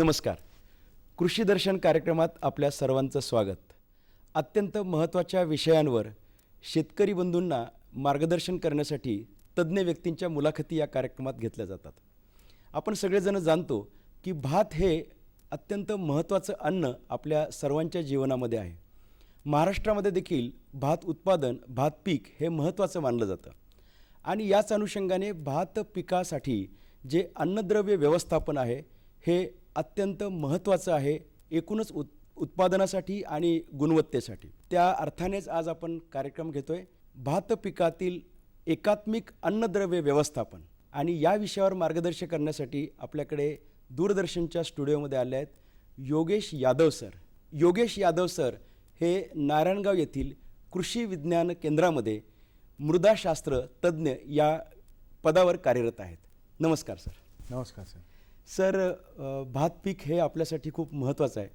नमस्कार. कृषी दर्शन कार्यक्रमात आपल्या सर्वांचं स्वागत. अत्यंत महत्त्वाच्या विषयांवर शेतकरी बंधूंना मार्गदर्शन करण्यासाठी तज्ज्ञ व्यक्तींच्या मुलाखती या कार्यक्रमात घेतल्या जातात. आपण सगळेजण जाणतो की भात हे अत्यंत महत्त्वाचं अन्न आपल्या सर्वांच्या जीवनामध्ये आहे. महाराष्ट्रामध्ये देखील भात उत्पादन भात पीक हे महत्त्वाचं मानलं जातं. आणि याच अनुषंगाने भात पिकासाठी जे अन्नद्रव्य व्यवस्थापन आहे हे अत्यंत महत्त्वाचं आहे एकूणच उत् उत्पादनासाठी आणि गुणवत्तेसाठी. त्या अर्थानेच आज आपण कार्यक्रम घेतो आहे भात पिकातील एकात्मिक अन्नद्रव्य व्यवस्थापन. आणि या विषयावर मार्गदर्शन करण्यासाठी आपल्याकडे दूरदर्शनच्या स्टुडिओमध्ये आले आहेत योगेश यादव सर. योगेश यादव सर हे नारायणगाव येथील कृषी विज्ञान केंद्रामध्ये मृदाशास्त्र तज्ज्ञ या पदावर कार्यरत आहेत. नमस्कार सर. नमस्कार सर. सर भात पीक हे आपल्यासाठी खूप महत्त्वाचं आहे.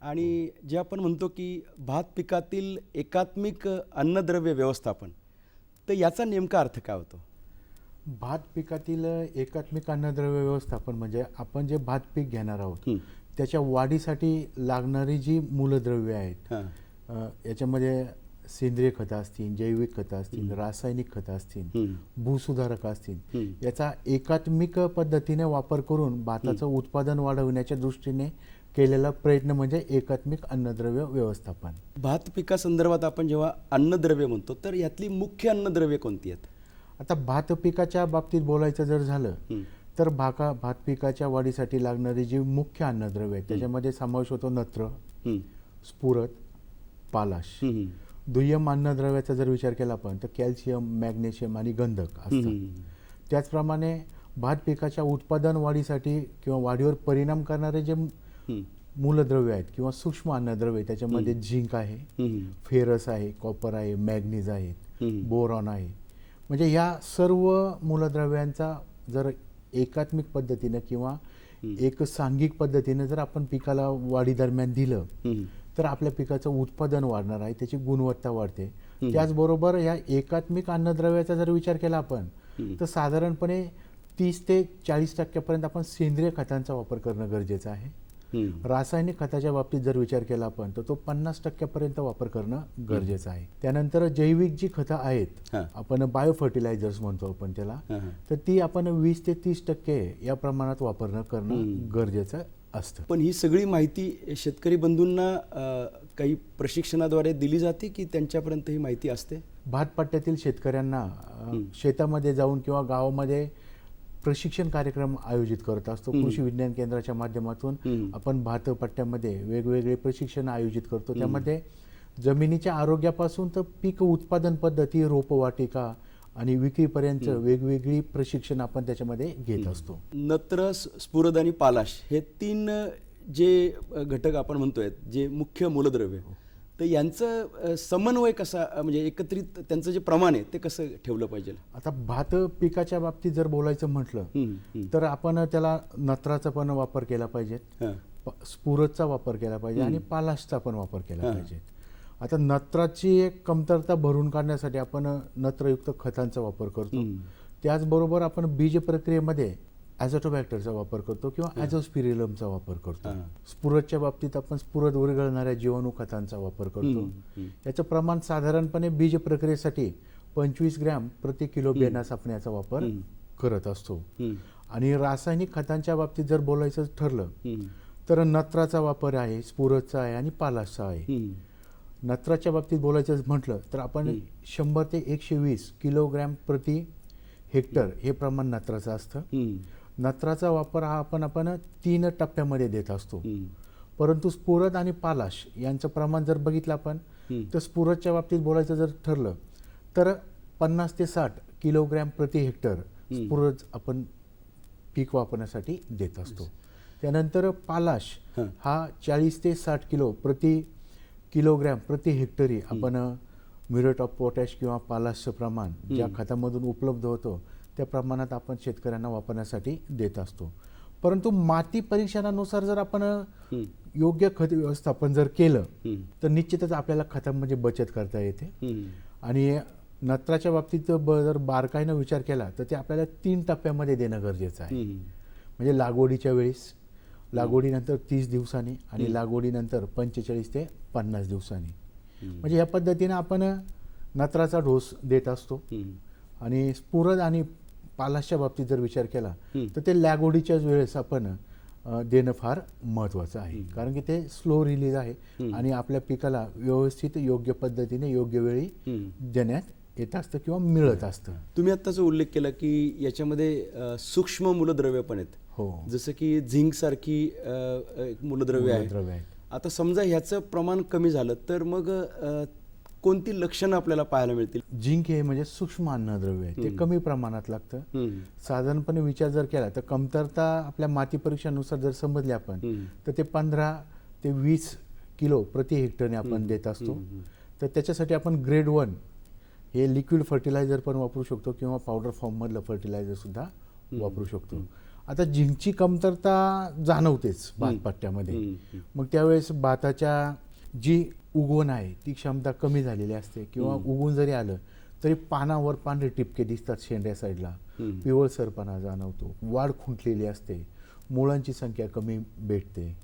आणि जे आपण म्हणतो की भात पिकातील एकात्मिक अन्नद्रव्य व्यवस्थापन तर याचा नेमका अर्थ काय होतो? भात पिकातील एकात्मिक अन्नद्रव्य व्यवस्थापन म्हणजे आपण जे भात पीक घेणार आहोत. त्याच्या वाढीसाठी लागणारी जी मूलद्रव्य आहेत याच्यामध्ये सेंद्रिय खतं असतील जैविक खतं असतील रासायनिक खतं असतील. भूसुधारक असतील. याचा एकात्मिक पद्धतीने वापर करून भाताचं उत्पादन वाढवण्याच्या दृष्टीने केलेला प्रयत्न म्हणजे एकात्मिक अन्नद्रव्य व्यवस्थापन भात पिकासंदर्भात आपण जेव्हा अन्नद्रव्य म्हणतो तर यातली मुख्य अन्नद्रव्य कोणती आहेत आता भात पिकाच्या बाबतीत बोलायचं जर झालं. तर भाका भात पिकाच्या वाढीसाठी लागणारी जी मुख्य अन्नद्रव्य आहेत त्याच्यामध्ये समावेश होतो नत्र. स्फुरत पालाश. दुय्यम अन्नद्रव्याचा जर विचार केला आपण तर कॅल्शियम मॅग्नेशियम आणि गंधक असतात. त्याचप्रमाणे भात पिकाच्या उत्पादन वाढीसाठी किंवा वाढीवर परिणाम करणारे जे. मूलद्रव्य आहेत किंवा सूक्ष्म अन्नद्रव्य त्याच्यामध्ये झिंक आहे. फेरस आहे कॉपर आहे मॅग्नीज आहेत हं. बोरॉन आहे म्हणजे या सर्व मूलद्रव्यांचा जर एकात्मिक पद्धतीनं किंवा एक सांघिक पद्धतीनं जर आपण पिकाला वाढी दरम्यान दिलं. तर आपल्या पिकाचं उत्पादन वाढणार आहे त्याची गुणवत्ता वाढते. त्याचबरोबर या एकात्मिक अन्नद्रव्याचा जर विचार केला आपण तर साधारणपणे तीस ते चाळीस टक्क्यापर्यंत आपण सेंद्रिय खतांचा वापर करणं गरजेचं आहे. रासायनिक खताच्या बाबतीत जर विचार केला आपण तर तो पन्नास टक्क्यापर्यंत वापर करणं गरजेचं आहे. त्यानंतर जैविक जी खतं आहेत. आपण बायो फर्टिलायझर्स म्हणतो आपण त्याला. तर ती आपण वीस ते तीस टक्के या प्रमाणात वापरणं करणं गरजेचं असतं. पण ही सगळी माहिती शेतकरी बंधूंना काही प्रशिक्षणाद्वारे दिली जाते की त्यांच्यापर्यंत ही माहिती असते? भात पट्ट्यातील शेतकऱ्यांना शेतामध्ये जाऊन किंवा गावामध्ये प्रशिक्षण कार्यक्रम आयोजित करत असतो. कृषी विज्ञान केंद्राच्या माध्यमातून. आपण भात पट्ट्यामध्ये वेगवेगळे प्रशिक्षण आयोजित करतो. त्यामध्ये जमिनीच्या आरोग्यापासून तर पीक उत्पादन पद्धती रोपवाटिका आणि विक्रीपर्यंत वेगवेगळी प्रशिक्षण आपण त्याच्यामध्ये घेत असतो. नत्र स्फुरद आणि पालाश हे तीन जे घटक आपण म्हणतोय जे मुख्य मूलद्रव्य तर यांचं समन्वय कसा म्हणजे एकत्रित त्यांचं जे प्रमाण आहे ते कसं ठेवलं पाहिजे? आता भात पिकाच्या बाबतीत जर बोलायचं म्हटलं हं, हं. तर आपण त्याला नत्राचा पण वापर केला पाहिजे हां. स्फुरतचा वापर केला पाहिजे आणि पालाशचा पण वापर केला हां. पाहिजे. आता नत्राची एक कमतरता भरून काढण्यासाठी आपण नत्रयुक्त खतांचा वापर करतो. त्याचबरोबर आपण बीज प्रक्रियेमध्ये ॲझोटोबॅक्टरचा वापर करतो किंवा ॲझोस्पिरिलमचा वापर करतो. स्फुरतच्या बाबतीत आपण स्फुरत विरघळणाऱ्या जीवाणू खतांचा वापर करतो. याचं प्रमाण साधारणपणे बीज प्रक्रियेसाठी पंचवीस ग्रॅम प्रति किलो बियाणा सापण्याचा वापर. करत असतो. आणि रासायनिक खतांच्या बाबतीत जर बोलायचं ठरलं. तर नत्राचा वापर आहे स्फुरतचा आहे आणि पालाशचा आहे. नत्राच्या बाबतीत बोलायचं म्हटलं तर आपण शंभर ते एकशे वीस किलोग्रॅम प्रति हेक्टर हे प्रमाण नत्राचं असतं. नत्राचा वापर हा आपण आपण तीन टप्प्यामध्ये देत असतो. परंतु स्फुरत आणि पालाश यांचं प्रमाण जर बघितलं आपण. तर स्फुरतच्या बाबतीत बोलायचं जर ठरलं तर पन्नास ते साठ किलोग्रॅम प्रति हेक्टर. स्फुरद आपण पीक वापरण्यासाठी देत असतो त्यानंतर पालाश. हा चाळीस ते साठ किलो प्रति किलोग्रॅम प्रति हेक्टरी आपण म्युरेट ऑफ पोटॅश किंवा पालाशचं प्रमाण ज्या. खतामधून उपलब्ध होतं त्या प्रमाणात आपण शेतकऱ्यांना वापरण्यासाठी देत असतो परंतु माती परीक्षणानुसार जर आपण. योग्य खत व्यवस्थापन जर केलं. तर निश्चितच आपल्याला खतांमध्ये बचत करता येते. आणि नत्राच्या बाबतीत जर बारकाईनं विचार केला तर ते आपल्याला तीन टप्प्यामध्ये देणं गरजेचं आहे. म्हणजे लागवडीच्या वेळेस लागवडीनंतर तीस दिवसांनी आणि लागवडीनंतर पंचेचाळीस ते पन्नास दिवसांनी. म्हणजे या पद्धतीनं आपण नत्राचा डोस देत असतो. आणि स्फुरद आणि पालाशच्या बाबतीत जर विचार केला. तर ते लागवडीच्याच वेळेस आपण देणं फार महत्त्वाचं आहे कारण की ते स्लो रिलीज आहे. आणि आपल्या पिकाला व्यवस्थित योग्य पद्धतीने योग्य वेळी. देण्यात येत असतं किंवा मिळत असतं तुम्ही आत्ताचा उल्लेख केला की याच्यामध्ये सूक्ष्म मूलद्रव्य पण आहेत हो जसं की झिंक सारखी मूलद्रव्य आहे. आता समजा ह्याचं प्रमाण कमी झालं तर मग कोणती लक्षणं आपल्याला पाहायला मिळतील झिंक हे म्हणजे सूक्ष्म अन्नद्रव्य आहे ते. कमी प्रमाणात लागतं. साधारणपणे विचार जर केला तर कमतरता आपल्या माती परीक्षानुसार जर समजली आपण. तर ते पंधरा ते वीस किलो प्रति हेक्टरने आपण. देत असतो. तर त्याच्यासाठी आपण ग्रेड वन हे लिक्विड फर्टिलायझर पण वापरू शकतो किंवा पावडर फॉर्ममधलं फर्टिलायझर सुद्धा वापरू शकतो आता झिंकची कमतरता जाणवतेच भातपट्ट्यामध्ये. मग त्यावेळेस भाताच्या जी उगवण आहे ती क्षमता कमी झालेली असते किंवा उगवून जरी आलं तरी पानावर पांढरे टिपके दिसतात शेंड्या साईडला. पिवळसरपणा जाणवतो वाढ खुंटलेली असते मुळांची संख्या कमी भेटते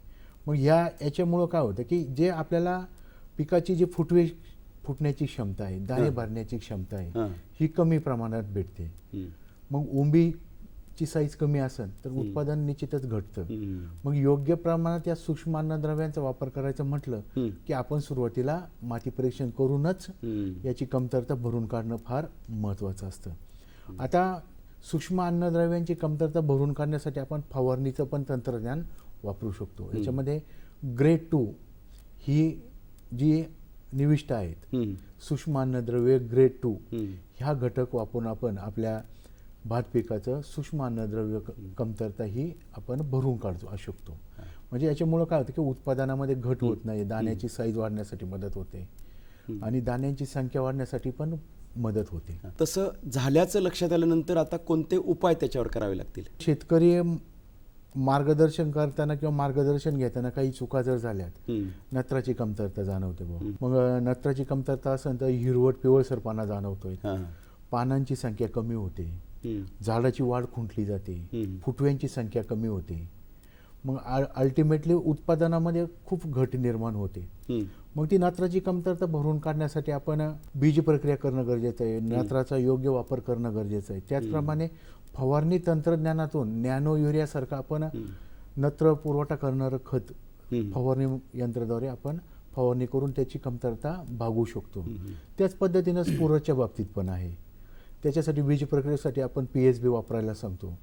मग ह्या याच्यामुळं काय होतं की जे आपल्याला पिकाची जी फुटवे फुटण्याची क्षमता आहे दाणे. भरण्याची क्षमता आहे हां. कमी प्रमाणात भेटते. मग उंबीची साईज कमी असेल तर उत्पादन निश्चितच घटतं. मग योग्य प्रमाणात या सूक्ष्म अन्नद्रव्यांचा वापर करायचं म्हटलं. की आपण सुरुवातीला माती परीक्षण करूनच. याची कमतरता भरून काढणं फार महत्त्वाचं असतं आता सूक्ष्म अन्नद्रव्यांची कमतरता भरून काढण्यासाठी आपण फवारणीचं पण तंत्रज्ञान वापरू शकतो याच्यामध्ये ग्रेड टू ही जी निविष्ट आहेत. सूक्ष्म अन्नद्रव्य ग्रेड टू. ह्या घटक वापरून आपण आपल्या भात पिकाचं सूक्ष्म अन्नद्रव्य कमतरता ही आपण भरून काढू शकतो. म्हणजे याच्यामुळं काय होतं की उत्पादनामध्ये घट होत नाही दाण्याची साईज वाढण्यासाठी मदत होते. आणि दाण्यांची संख्या वाढण्यासाठी पण मदत होते. तसं झाल्याचं लक्षात आल्यानंतर आता कोणते उपाय त्याच्यावर करावे लागतील? शेतकरी मार्गदर्शन करताना किंवा मार्गदर्शन घेताना काही चुका जर झाल्यात. नत्राची कमतरता जाणवते मग नत्राची कमतरता असेल तर हिरवट पिवळसरपणा जाणवतोय. हां. पानांची संख्या कमी होते. झाडाची वाढ खुंटली जाते. फुटव्यांची संख्या कमी होते. मग अल्टिमेटली उत्पादनामध्ये खूप घट निर्माण होते. मग ती नत्राची कमतरता भरून काढण्यासाठी आपण बीज प्रक्रिया करणं गरजेचं आहे. नत्राचा योग्य वापर करणं गरजेचं आहे. त्याचप्रमाणे फवारणी तंत्रज्ञानातून नॅनो युरियासारखं आपण नत्र पुरवठा करणारं खत. फवारणी यंत्राद्वारे आपण फवारणी करून त्याची कमतरता भागवू शकतो. त्याच पद्धतीनं स्फुरच्या बाबतीत पण आहे. त्याच्यासाठी बीज प्रक्रियेसाठी आपण पी एच बी वापरायला सांगतो.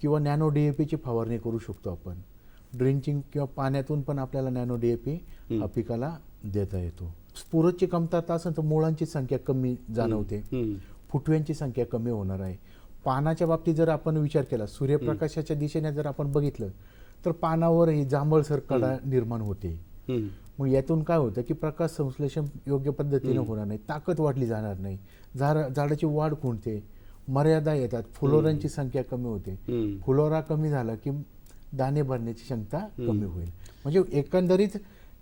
किंवा नॅनो डी ए पीची फवारणी करू शकतो आपण. ड्रिंचिंग किंवा पाण्यातून पण आपल्याला नॅनो डी ए पी हा पिकाला देता येतो. स्फुरदची कमतरता असेल तर मुळांची संख्या कमी जाणवते. फुटव्यांची संख्या कमी होणार आहे. पानाच्या बाबतीत जर आपण विचार केला सूर्यप्रकाशाच्या दिशेने जर आपण बघितलं तर पानावरही जांभळसर कडा निर्माण होते. मग यातून काय होतं की प्रकाश संश्लेषण योग्य पद्धतीने होणार नाही ताकद वाढली जाणार नाही. झाड झाडाची वाढ खुंटते मर्यादा येतात फुलोरांची संख्या कमी होते. फुलोरा कमी झाला की दाणे भरण्याची क्षमता कमी होईल. म्हणजे एकंदरीत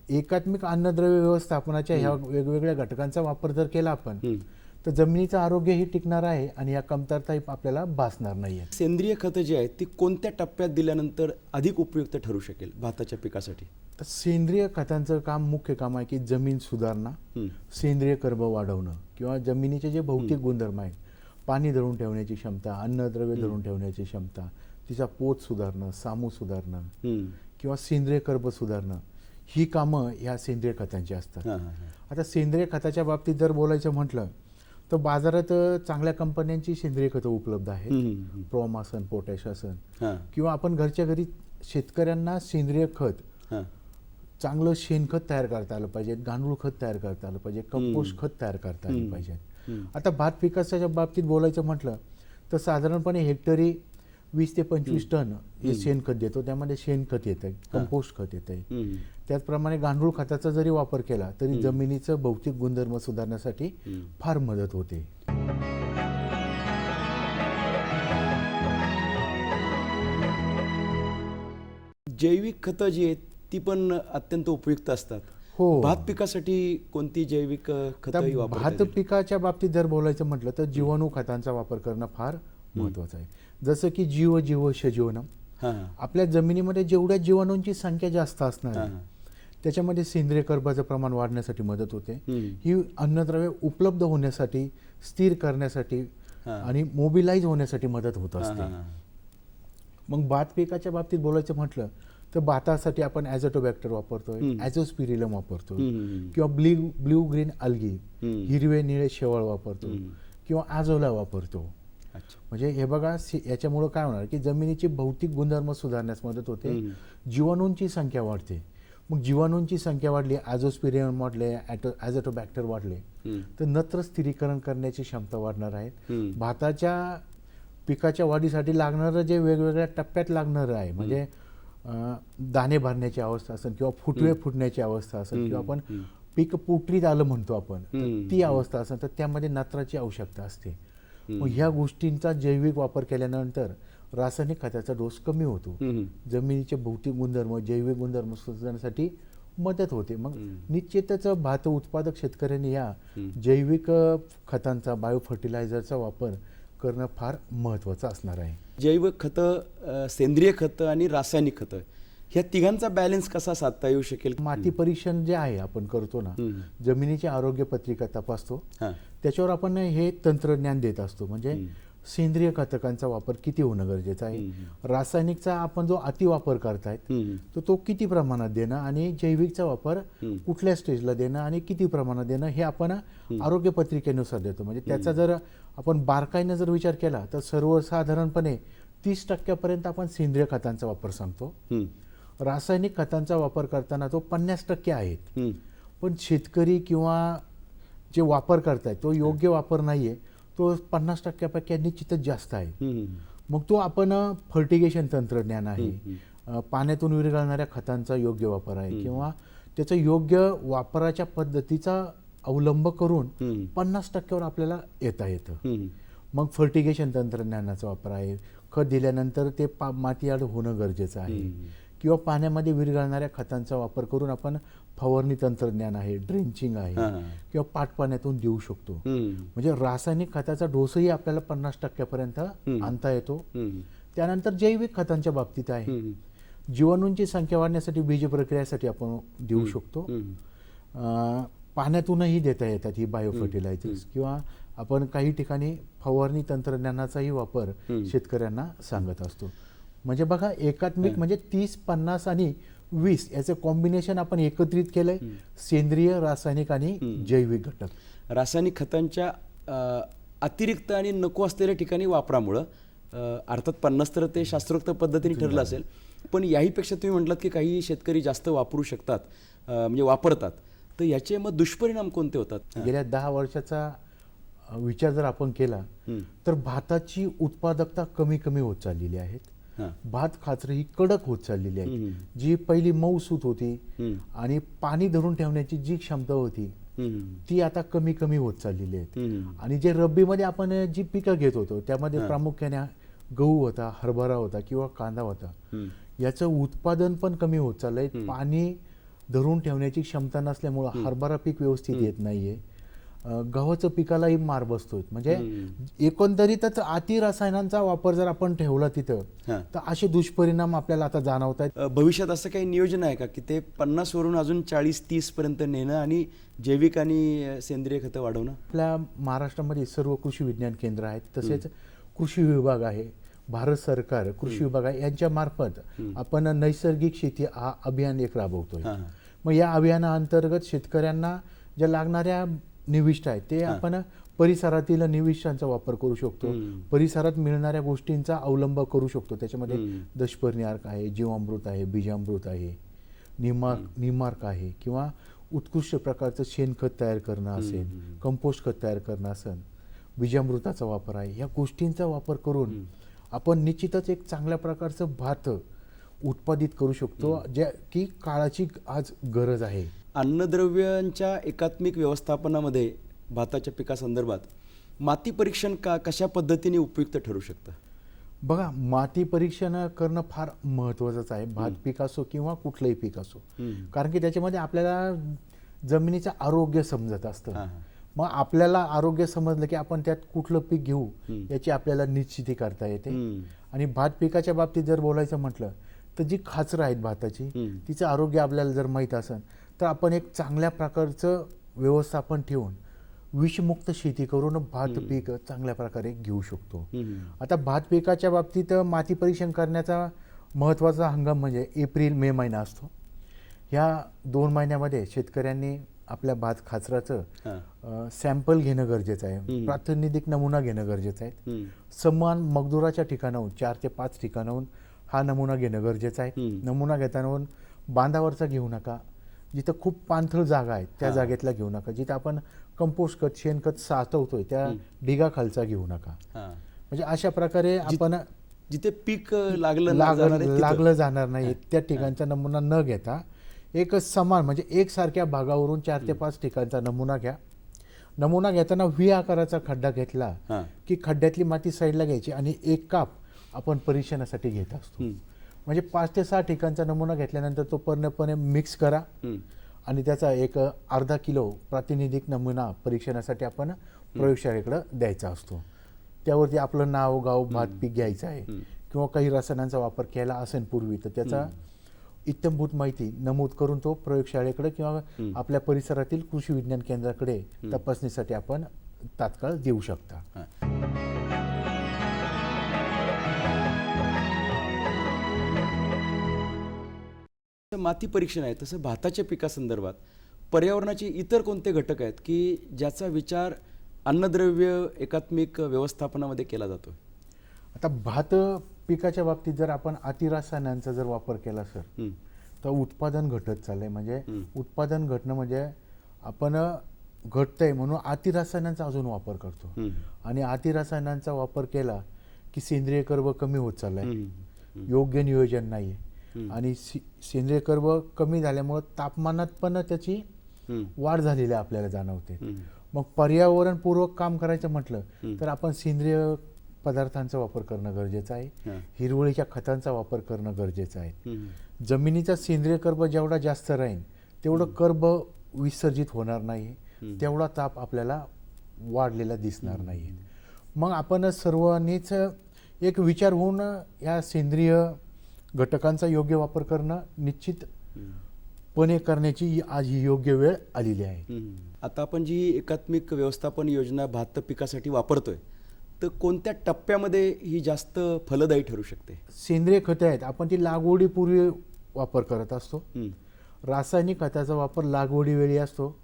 एकात्मिक अन्नद्रव्य व्यवस्थापनाच्या ह्या वेगवेगळ्या घटकांचा वापर जर केला आपण. तर जमिनीचं आरोग्यही टिकणार आहे आणि या कमतरताही आपल्याला भासणार नाही आहे सेंद्रिय खतं जी आहेत ती कोणत्या टप्प्यात दिल्यानंतर अधिक उपयुक्त ठरू शकेल भाताच्या पिकासाठी तर सेंद्रिय खतांचं काम मुख्य काम आहे की जमीन सुधारणा. सेंद्रिय कर्ब वाढवणं किंवा जमिनीचे जे भौतिक गुणधर्म आहेत पाणी धरून ठेवण्याची क्षमता अन्नद्रव्य धरून ठेवण्याची क्षमता तिचा पोत सुधारणं सामू सुधारणं. किंवा सेंद्रिय कर्ब सुधारणं ही कामं ह्या सेंद्रिय खतांची असतात. आता सेंद्रिय खताच्या बाबतीत जर बोलायचं म्हटलं तर बाजारात चांगल्या कंपन्यांची सेंद्रिय खतं उपलब्ध आहेत. प्रोम असन पोटॅश असन किंवा आपण घरच्या घरी शेतकऱ्यांना सेंद्रिय खत. चांगलं शेणखत तयार करता आलं पाहिजे गांडूळ खत तयार करता आलं पाहिजे कंपोस्ट खत तयार करता आलं. पाहिजे आता भात पिकाच्या बाबतीत बोलायचं म्हटलं तर साधारणपणे हेक्टरी वीस ते पंचवीस टन हे शेणखत देतो. त्यामध्ये शेणखत येतं कंपोस्ट खत येतं. त्याचप्रमाणे गांडूळ खताचा जरी वापर केला तरी जमिनीचं भौतिक गुणधर्म सुधारण्यासाठी फार मदत होते. जैविक खतं जी आहेत ती पण अत्यंत उपयुक्त असतात. हो. भात पिकासाठी कोणती जैविक खतं भात? पिकाच्या बाबतीत जर बोलायचं म्हटलं तर जीवाणू खतांचा वापर करणं फार महत्वाचं आहे. जसं की जीव जीव शजीवनम. आपल्या जमिनीमध्ये जेवढ्या जीवाणूंची संख्या जास्त असणार आहे. त्याच्यामध्ये सेंद्रिय कर्बाचं प्रमाण वाढण्यासाठी मदत होते. ही अन्नद्रव्य उपलब्ध होण्यासाठी स्थिर करण्यासाठी. आणि मोबिलाईज होण्यासाठी मदत होत हां, असते. मग भात पिकाच्या बाबतीत बोलायचं म्हटलं तर भातासाठी आपण ॲझोटोबॅक्टर वापरतोय. ॲझोस्पिरिलम वापरतोय हम्म. किंवा ब्ल्यू ब्ल्यू ग्रीन अल्गी. हिरवे निळे शेवाळ वापरतो. किंवा आजोला वापरतो म्हणजे हे बघा याच्यामुळं काय होणार की जमिनीची भौतिक गुणधर्म सुधारण्यास मदत होते. जीवाणूंची संख्या वाढते. मग जीवाणूंची संख्या वाढली आजोस्पिरियम वाढले ॲझोटोबॅक्टर वाढले. तर नत्र स्थिरीकरण करण्याची क्षमता वाढणार आहे. भाताच्या पिकाच्या वाढीसाठी लागणारं जे वेगवेगळ्या टप्प्यात लागणारं आहे म्हणजे दाणे भरण्याची अवस्था असेल किंवा फुटवे फुटण्याची अवस्था असेल किंवा आपण पीक पोटरीत आलं म्हणतो आपण. ती अवस्था असेल तर त्यामध्ये नत्राची आवश्यकता असते. मग ह्या गोष्टींचा जैविक वापर केल्यानंतर रासायनिक खताचा डोस कमी होतो. जमिनीचे भौतिक गुणधर्म जैविक गुणधर्म सुधारण्यासाठी मदत होते. मग निश्चितच भात उत्पादक शेतकऱ्यांनी या जैविक खतांचा बायो फर्टिलायझरचा वापर करणं फार महत्त्वाचं असणार आहे. जैविक खतं सेंद्रिय खतं आणि रासायनिक खतं ह्या तिघांचा बॅलन्स कसा साधता येऊ शकेल? माती परीक्षण जे आहे आपण करतो ना. जमिनीची आरोग्य पत्रिका तपासतो. हां. त्याच्यावर आपण हे तंत्रज्ञान देत असतो. म्हणजे सेंद्रिय घटकांचा वापर किती होणं गरजेचं आहे? रासायनिकचा आपण जो अतिवापर करतायत. तर तो किती प्रमाणात देणं आणि जैविकचा वापर कुठल्या स्टेजला देणं आणि किती प्रमाणात देणं हे आपण आरोग्य पत्रिकेनुसार देतो. म्हणजे त्याचा जर आपण बारकाईनं जर विचार केला तर सर्वसाधारणपणे तीस टक्क्यापर्यंत आपण सेंद्रिय खतांचा वापर सांगतो. रासायनिक खतांचा वापर करताना तो पन्नास टक्के आहेत. पण शेतकरी किंवा जे वापर करतायत तो योग्य वापर नाहीये. तो पन्नास टक्क्यापैकी निश्चितच जास्त आहे. मग तो आपण फर्टिगेशन तंत्रज्ञान आहे. पाण्यातून विरघळणाऱ्या खतांचा योग्य वापर आहे किंवा त्याचं योग्य वापराच्या पद्धतीचा अवलंब करून. पन्नास टक्क्यावर आपल्याला येता येतं. मग फर्टिगेशन तंत्रज्ञानाचा वापर आहे. खत दिल्यानंतर ते पा मातीआड होणं गरजेचं आहे. किंवा पाण्यामध्ये विरघळणाऱ्या खतांचा वापर करून आपण फवारणी तंत्रज्ञान आहे ड्रेंचिंग आहे हां. किंवा पाटपाण्यातून देऊ शकतो. म्हणजे रासायनिक खताचा डोसही आपल्याला पन्नास टक्क्यापर्यंत आणता येतो. त्यानंतर जैविक खतांच्या बाबतीत आहे. जीवाणूंची संख्या वाढण्यासाठी बीज प्रक्रियासाठी आपण देऊ शकतो. पाण्यातूनही देता येतात ही बायो फर्टिलायझर्स किंवा आपण काही ठिकाणी फवारणी तंत्रज्ञानाचाही वापर शेतकऱ्यांना सांगत असतो. म्हणजे बघा एकात्मिक म्हणजे तीस पन्नास आणि वीस याचं कॉम्बिनेशन आपण एकत्रित केलंय. सेंद्रिय रासायनिक आणि जैविक घटक. रासायनिक खतांच्या अतिरिक्त आणि नको असलेल्या ठिकाणी वापरामुळं अर्थात पन्नास तर ते शास्त्रोक्त पद्धतीने ठरलं असेल पण याहीपेक्षा तुम्ही म्हटलात की काही शेतकरी जास्त वापरू शकतात म्हणजे वापरतात तर याचे मग दुष्परिणाम कोणते होतात? गेल्या दहा वर्षाचा विचार जर आपण केला. तर भाताची उत्पादकता कमी कमी होत चाललेली आहेत हां. भात खाचरं ही कडक होत चाललेली. आहे जी पहिली मऊसूत होती. आणि पाणी धरून ठेवण्याची जी क्षमता होती. ती आता कमी कमी होत चाललेली हम्म. आणि जे रब्बीमध्ये आपण जी पिकं घेत होतो त्यामध्ये प्रामुख्याने गहू होता हरभरा होता किंवा कांदा होता. याचं उत्पादन पण कमी होत चाललंय पाणी धरून ठेवण्याची क्षमता नसल्यामुळं हरभरा पीक व्यवस्थित येत नाहीये गव्हाचं पिकालाही मार बसतोय. म्हणजे एकंदरीतच अति रसायनांचा वापर जर आपण ठेवला तिथं. तर असे दुष्परिणाम आपल्याला आता जाणवत आहेत भविष्यात असं काही नियोजन आहे का की ते पन्नासवरून अजून चाळीस तीस पर्यंत नेणं आणि जैविक आणि सेंद्रिय खतं वाढवणं? आपल्या महाराष्ट्रामध्ये सर्व कृषी विज्ञान केंद्र आहेत तसेच कृषी विभाग आहे भारत सरकार कृषी विभाग आहे यांच्या मार्फत आपण नैसर्गिक शेती हा अभियान एक राबवतोय. मग या अभियानाअंतर्गत शेतकऱ्यांना ज्या लागणाऱ्या निविष्ट आहेत ते आपण परिसरातील निविष्टांचा वापर करू शकतो. परिसरात मिळणाऱ्या गोष्टींचा अवलंब करू शकतो. त्याच्यामध्ये दशपर्णी अर्क आहे जीवामृत आहे बीजामृत आहे निमार्क निमार्क आहे किंवा उत्कृष्ट प्रकारचं शेणखत तयार करणं असेल कंपोस्ट खत तयार करणं असेल बीजामृताचा वापर आहे या गोष्टींचा वापर करून आपण निश्चितच एक चांगल्या प्रकारचं भात उत्पादित करू शकतो. ज्या की काळाची आज गरज आहे. अन्नद्रव्यांच्या एकात्मिक व्यवस्थापनामध्ये भाताच्या पिकासंदर्भात माती परीक्षण का कशा पद्धतीने उपयुक्त ठरू शकतं बघा माती परीक्षण करणं फार महत्त्वाचंच आहे भात पीक असो किंवा कुठलंही पीक असो. कारण की त्याच्यामध्ये आपल्याला जमिनीचं आरोग्य समजत असतं. मग आपल्याला आरोग्य समजलं की आपण त्यात कुठलं पीक घेऊ. याची आपल्याला निश्चिती करता येते. आणि भात पिकाच्या बाबतीत जर बोलायचं म्हटलं तर जी खाचरं आहेत भाताची. तिचं आरोग्य आपल्याला जर माहीत असेल तर आपण एक चांगल्या प्रकारचं व्यवस्थापन ठेवून विषमुक्त शेती करून भात पीक चांगल्या प्रकारे घेऊ शकतो. आता भात पिकाच्या बाबतीत माती परीक्षण करण्याचा महत्त्वाचा हंगाम म्हणजे एप्रिल मे महिना असतो ह्या दोन महिन्यामध्ये शेतकऱ्यांनी आपल्या भात खाचराचं. सॅम्पल घेणं गरजेचं आहे. प्रातिनिधिक नमुना घेणं गरजेचं आहे. समान मगदुराच्या ठिकाणाहून चार ते पाच ठिकाणाहून हा नमुना घेणं गरजेचं आहे. नमुना घेताना बांधावरचा घेऊ नका जिथं खूप पाणथळ जागा आहे त्या. जागेतला घेऊ नका. जिथं आपण कंपोस्ट खत शेणखत साठवतोय त्या ढिगाखालचा घेऊ नका. म्हणजे अशा प्रकारे आपण जिथे पीक लागलं लागलं जाणार नाही त्या ठिकाणचा नमुना न घेता एक समान म्हणजे एकसारख्या भागावरून चार ते पाच ठिकाणचा नमुना घ्या. नमुना घेताना व्ही आकाराचा खड्डा घेतला. की खड्ड्यातली माती साईडला घ्यायची आणि एक काप आपण परीक्षणासाठी घेत असतो. म्हणजे पाच ते सहा ठिकाणचा नमुना घेतल्यानंतर तो पूर्णपणे मिक्स करा. आणि त्याचा एक अर्धा किलो प्रातिनिधिक नमुना परीक्षणासाठी आपण प्रयोगशाळेकडे द्यायचा असतो. त्यावरती आपलं नाव गाव भात पीक घ्यायचं आहे. किंवा काही रसायनांचा वापर केला असेल पूर्वी तर त्याचा इत्तमभूत माहिती नमूद करून तो प्रयोगशाळेकडे किंवा आपल्या परिसरातील कृषी विज्ञान केंद्राकडे तपासणीसाठी आपण तात्काळ देऊ शकता. माती परीक्षण आहे तसं भाताच्या पिकासंदर्भात पर्यावरणाचे इतर कोणते घटक आहेत की ज्याचा विचार अन्नद्रव्य एकात्मिक व्यवस्थापनामध्ये केला जातो आता भात पिकाच्या बाबतीत जर आपण अतिरसायनांचा जर वापर केला सर. तर उत्पादन घटत चाललंय म्हणजे. उत्पादन घटणं म्हणजे आपण घटतंय म्हणून अतिरसायनांचा अजून वापर करतो. आणि अतिरसायनांचा वापर केला की सेंद्रिय कर्ब कमी होत चाललाय. योग्य नियोजन नाही आणि सेंद्रिय कर्ब कमी झाल्यामुळं तापमानात पण त्याची. वाढ झालेली आपल्याला जाणवते. मग पर्यावरणपूर्वक काम करायचं म्हटलं. तर आपण सेंद्रिय पदार्थांचा वापर करणं गरजेचं आहे. हिरवळीच्या खतांचा वापर करणं गरजेचं आहे. जमिनीचा सेंद्रिय कर्ब जेवढा जास्त राहील तेवढं कर्ब विसर्जित होणार नाही तेवढा ताप आपल्याला वाढलेला दिसणार नाही मग आपण सर्वांनीच एक विचार होऊन या सेंद्रिय घटकांचा योग्य वापर करणं निश्चितपणे करण्याची ही- आज ही योग्य वेळ आलेली आहे. आता आपण जी एकात्मिक व्यवस्थापन योजना भात पिकासाठी वापरतोय तर कोणत्या टप्प्यामध्ये ही जास्त फलदायी ठरू शकते? सेंद्रिय खते आहेत. आपण ती लागवडीपूर्वी वापर करत असतो. रासायनिक खताचा वापर लागवडीवेळी असतो.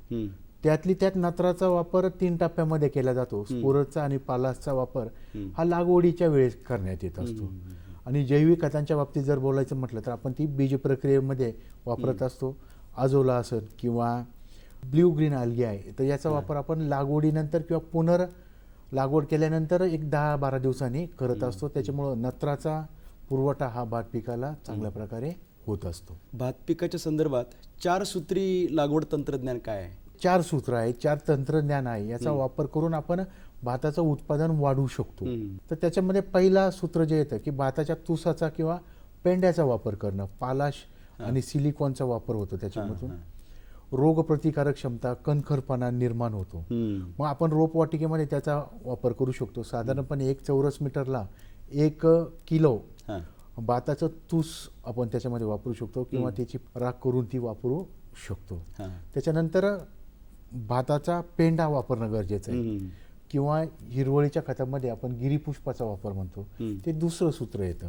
त्यातली त्यात नत्राचा वापर तीन टप्प्यामध्ये केला जातो. स्पोरचा आणि पालासचा वापर हा लागवडीच्या वेळेस करण्यात येत असतो. आणि जैविक खतांच्या बाबतीत जर बोलायचं म्हटलं तर आपण ती बीज प्रक्रियेमध्ये वापरत असतो. आजोला असेल किंवा ब्ल्यू ग्रीन आल्गी आहे तर याचा वापर आपण लागवडीनंतर किंवा पुनर लागवड केल्यानंतर एक दहा बारा दिवसांनी करत असतो. त्याच्यामुळं नत्राचा पुरवठा हा भात पिकाला चांगल्या प्रकारे होत असतो. भात पिकाच्या संदर्भात चार सूत्री लागवड तंत्रज्ञान काय आहे? चार सूत्र आहे चार तंत्रज्ञान आहे. याचा वापर करून आपण भाताचं उत्पादन वाढवू शकतो. तर त्याच्यामध्ये पहिला सूत्र जे येतं की भाताच्या तुसाचा किंवा पेंड्याचा वापर करणं पालाश आणि सिलिकॉनचा वापर होतो त्याच्यामधून रोगप्रतिकारक क्षमता कणखरपणा निर्माण होतो. मग आपण रोपवाटिकेमध्ये त्याचा वापर करू शकतो साधारणपणे एक चौरस मीटरला एक किलो. भाताचं तूस आपण त्याच्यामध्ये वापरू शकतो किंवा त्याची राख करून ती वापरू शकतो. त्याच्यानंतर भाताचा पेंडा वापरणं गरजेचं आहे. किंवा हिरवळीच्या खतामध्ये आपण गिरीपुष्पाचा वापर म्हणतो. ते दुसरं सूत्र येतं.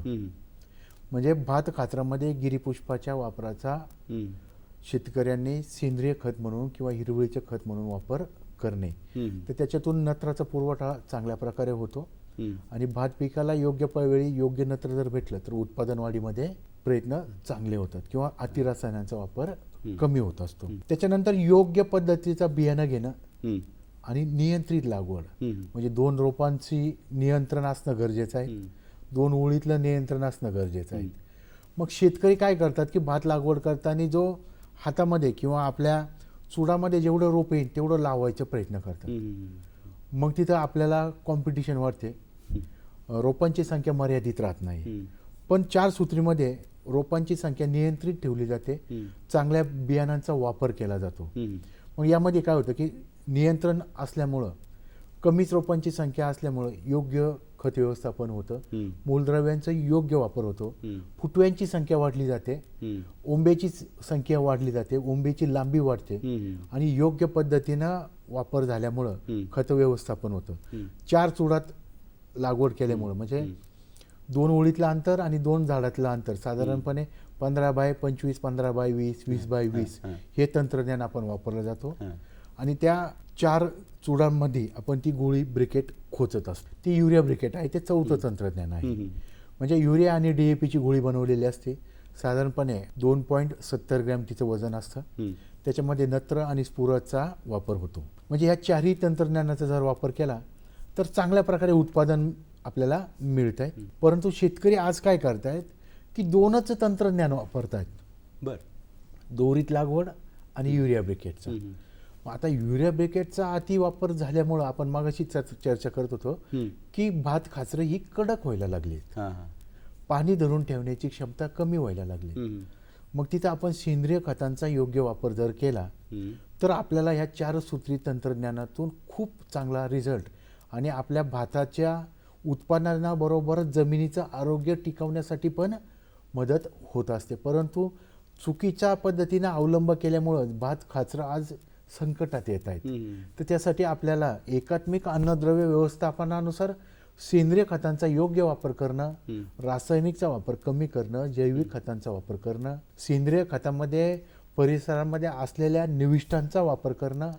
म्हणजे भात खाचरामध्ये गिरीपुष्पाच्या वापराचा. शेतकऱ्यांनी सेंद्रिय खत म्हणून किंवा हिरवळीचे खत म्हणून वापर करणे. तर त्याच्यातून नत्राचा पुरवठा चांगल्या प्रकारे होतो. आणि भात पिकाला योग्य वेळी योग्य नत्र जर भेटलं तर उत्पादन वाढीमध्ये प्रयत्न चांगले होतात किंवा अतिरसायनांचा वापर कमी होत असतो त्याच्यानंतर योग्य पद्धतीचा बियाणं घेणं. आणि नियंत्रित लागवड. म्हणजे दोन रोपांची नियंत्रण असणं गरजेचं आहे. दोन ओळीतलं नियंत्रण असणं गरजेचं आहे. मग शेतकरी काय करतात की भात लागवड करताना जो हातामध्ये किंवा आपल्या चुडामध्ये जेवढं रोप येईल तेवढं लावायचा प्रयत्न करतात. मग तिथं आपल्याला कॉम्पिटिशन वाढते. रोपांची संख्या मर्यादित राहत नाही. पण चार सूत्रीमध्ये रोपांची संख्या नियंत्रित ठेवली जाते. चांगल्या बियाणांचा वापर केला जातो. मग यामध्ये काय होतं की नियंत्रण असल्यामुळं कमीच रोपांची संख्या असल्यामुळं योग्य खत व्यवस्थापन होतं. मूलद्रव्यांचा योग्य वापर होतो. फुटव्यांची संख्या वाढली जाते. ओंबेची संख्या वाढली जाते ओंबेची लांबी वाढते. आणि योग्य पद्धतीनं वापर झाल्यामुळं. खत व्यवस्थापन होतं. चार चुडात लागवड केल्यामुळं म्हणजे दोन ओळीतलं अंतर आणि दोन झाडातलं अंतर साधारणपणे पंधरा बाय पंचवीस पंधरा बाय वीस वीस बाय वीस हा. तंत्रज्ञान आपण वापरलं जातो. आणि त्या चार चुडांमध्ये आपण ती गोळी ब्रिकेट खोचत असतो. ती युरिया ब्रिकेट आहे ते चौथं तंत्रज्ञान आहे. म्हणजे युरिया आणि डीएपीची गोळी बनवलेली असते. साधारणपणे दोन पॉईंट सत्तर ग्रॅम तिचं वजन असतं. त्याच्यामध्ये नत्र आणि स्फुरचा वापर होतो. म्हणजे ह्या चारही तंत्रज्ञानाचा जर वापर केला तर चांगल्या प्रकारे उत्पादन आपल्याला मिळत आहे परंतु शेतकरी आज काय करतायत की दोनच तंत्रज्ञान वापरतायत. बर. दोरीत लागवड आणि युरिया ब्रिकेटचा. मग आता युरिया ब्रिकेटचा अतिवापर झाल्यामुळं आपण मागाशी चर्च- चर्चा करत होतो. की भात खाचरं ही कडक व्हायला लागली पाणी धरून ठेवण्याची क्षमता कमी व्हायला लागली. मग तिथं आपण सेंद्रिय खतांचा योग्य वापर जर केला. तर आपल्याला ह्या चार सूत्री तंत्रज्ञानातून खूप चांगला रिझल्ट आणि आपल्या भाताच्या उत्पादनाबरोबरच जमिनीचं आरोग्य टिकवण्यासाठी पण मदत होत असते परंतु चुकीच्या पद्धतीनं अवलंब केल्यामुळं भात खाचरं आज संकटात येत आहेत. तर त्यासाठी आपल्याला एकात्मिक अन्नद्रव्य व्यवस्थापनानुसार सेंद्रिय खतांचा योग्य वापर करणं रासायनिकचा वापर कमी करणं जैविक खतांचा वापर करणं सेंद्रिय खतामध्ये परिसरामध्ये असलेल्या निविष्ठांचा वापर करणं.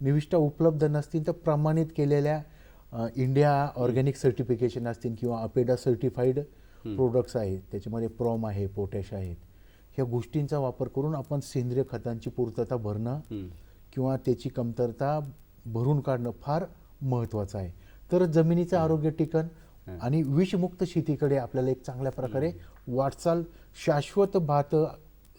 निविष्ठा उपलब्ध नसतील तर प्रमाणित केलेल्या इंडिया ऑर्गॅनिक सर्टिफिकेशन असतील किंवा अपेडा सर्टिफाईड प्रोडक्ट्स आहेत त्याच्यामध्ये प्रॉम आहे पोटॅश आहेत ह्या गोष्टींचा वापर करून आपण सेंद्रिय खतांची पूर्तता भरणं. किंवा त्याची कमतरता भरून काढणं फार महत्त्वाचं आहे. तर जमिनीचं आरोग्य टिकन आणि विषमुक्त शेतीकडे आपल्याला एक चांगल्या प्रकारे वाटचाल शाश्वत भात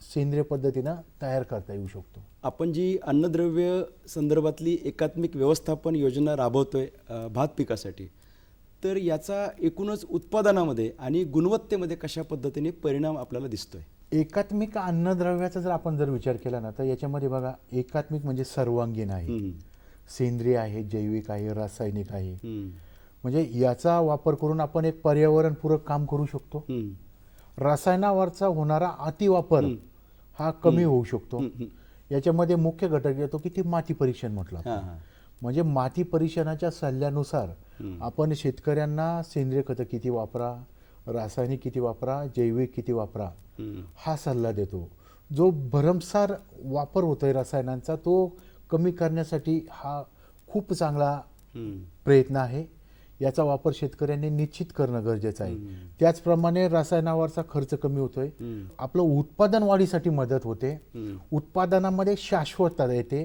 सेंद्रिय पद्धतीनं तयार करता येऊ शकतो. आपण जी अन्नद्रव्य संदर्भातली एकात्मिक व्यवस्थापन योजना राबवतोय भात पिकासाठी तर याचा एकूणच उत्पादनामध्ये आणि गुणवत्तेमध्ये कशा पद्धतीने परिणाम आपल्याला दिसतोय? एकात्मिक अन्नद्रव्याचा जर आपण जर विचार केला ना तर याच्यामध्ये बघा एकात्मिक म्हणजे सर्वांगीण आहे. सेंद्रिय आहे जैविक आहे रासायनिक आहे. म्हणजे याचा वापर करून आपण एक पर्यावरणपूरक काम करू शकतो. रसायनावरचा होणारा अतिवापर हा कमी होऊ शकतो याच्यामध्ये मुख्य घटक येतो की ती माती परीक्षण म्हटलं. म्हणजे माती परीक्षणाच्या सल्ल्यानुसार आपण शेतकऱ्यांना सेंद्रिय खतं किती वापरा रासायनिक किती वापरा जैविक किती वापरा. हा सल्ला देतो. जो भरमसार वापर होतोय रसायनांचा तो कमी करण्यासाठी हा खूप चांगला प्रयत्न आहे. याचा वापर शेतकऱ्यांनी निश्चित करणं गरजेचं आहे. त्याचप्रमाणे रसायनावरचा खर्च कमी होतोय. आपलं उत्पादन वाढीसाठी मदत होते. उत्पादनामध्ये शाश्वतता येते.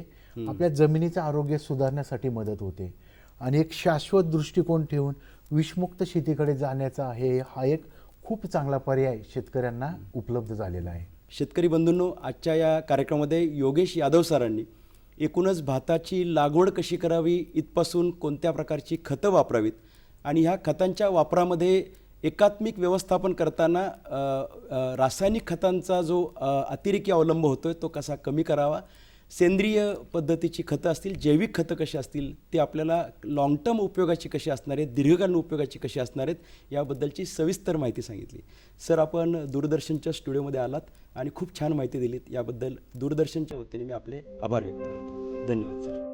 आपल्या जमिनीचं आरोग्य सुधारण्यासाठी मदत होते. आणि एक शाश्वत दृष्टिकोन ठेवून विषमुक्त शेतीकडे जाण्याचा हे हा एक खूप चांगला पर्याय शेतकऱ्यांना उपलब्ध झालेला आहे. शेतकरी बंधूंनो आजच्या या कार्यक्रमामध्ये योगेश यादव सरांनी एकूणच भाताची लागवड कशी करावी इथपासून कोणत्या प्रकारची खतं वापरावीत आणि ह्या खतांच्या वापरामध्ये एकात्मिक व्यवस्थापन करताना रासायनिक खतांचा जो अतिरेकी अवलंब होतोय तो कसा कमी करावा सेंद्रिय पद्धतीची खतं असतील जैविक खतं कशी असतील ती आपल्याला लाँग टर्म उपयोगाची कशी असणार आहेत दीर्घकालीन उपयोगाची कशी असणार आहेत याबद्दलची सविस्तर माहिती सांगितली. सर आपण दूरदर्शनच्या स्टुडिओमध्ये आलात आणि खूप छान माहिती दिलीत. याबद्दल दूरदर्शनच्या वतीने मी आपले आभार व्यक्त करतो. धन्यवाद सर.